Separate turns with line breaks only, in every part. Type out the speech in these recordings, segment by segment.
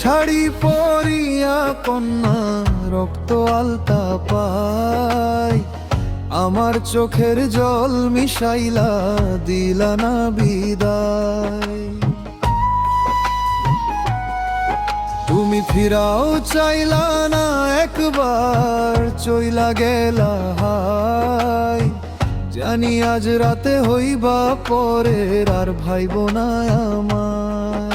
শাড়ি পরিয়া কন্যা রক্ত আলতা পাই আমার চোখের জল মিশাইলা দিলা না বিদায়। তুমি ফিরাও চাইলা না একবার, চইলা গেলা হাই জানি আজ রাতে হইবা পরের, আর ভাইব না আমায়।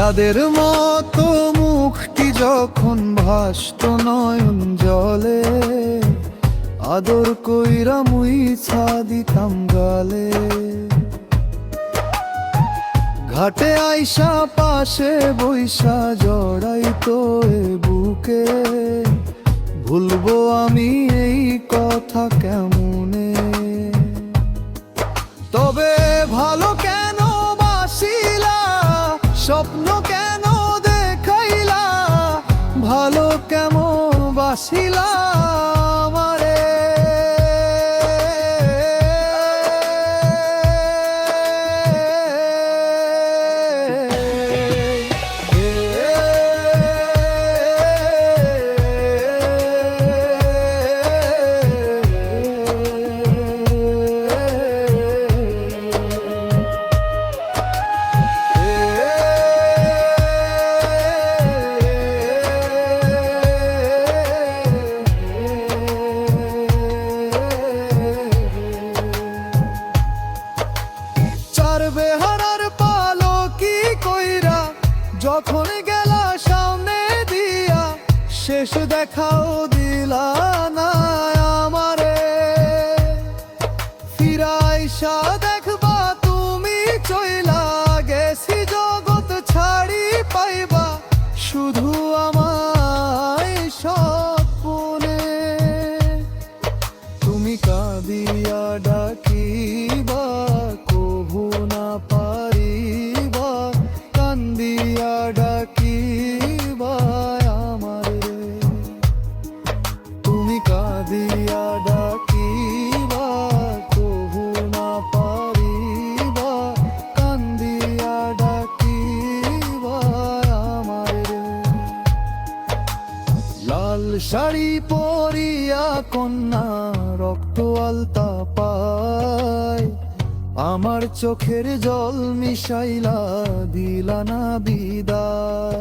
চাঁদের মতো মুখটি যখন ভাসত নয়ন জলে, আদর কইরা মুইছা দিতাম গালে। ঘাটে আইসা পাশে বৈশা জড়াই তো বুকে, ভুলবো আমি এই কথা কেমনে? তবে ভালো ভালো কেমন বাসিলা চার বেহারার পালো কি কইরা যখন গেলা সামনে দিয়া, শেষ দেখাও দিলা না আমারে। ফিরাইসা দেখবা তুমি চইলা গেছি জগৎ ছাড়ি পাইবা, শুধু আমায় স্বপ্নে। তুমি কাঁদিয়া ডাকিবা শাড়ি পরিয়া কন্যা রক্ত আলতা পায়। আমার চোখের জল মিশাইলা দিলা না বিদায়।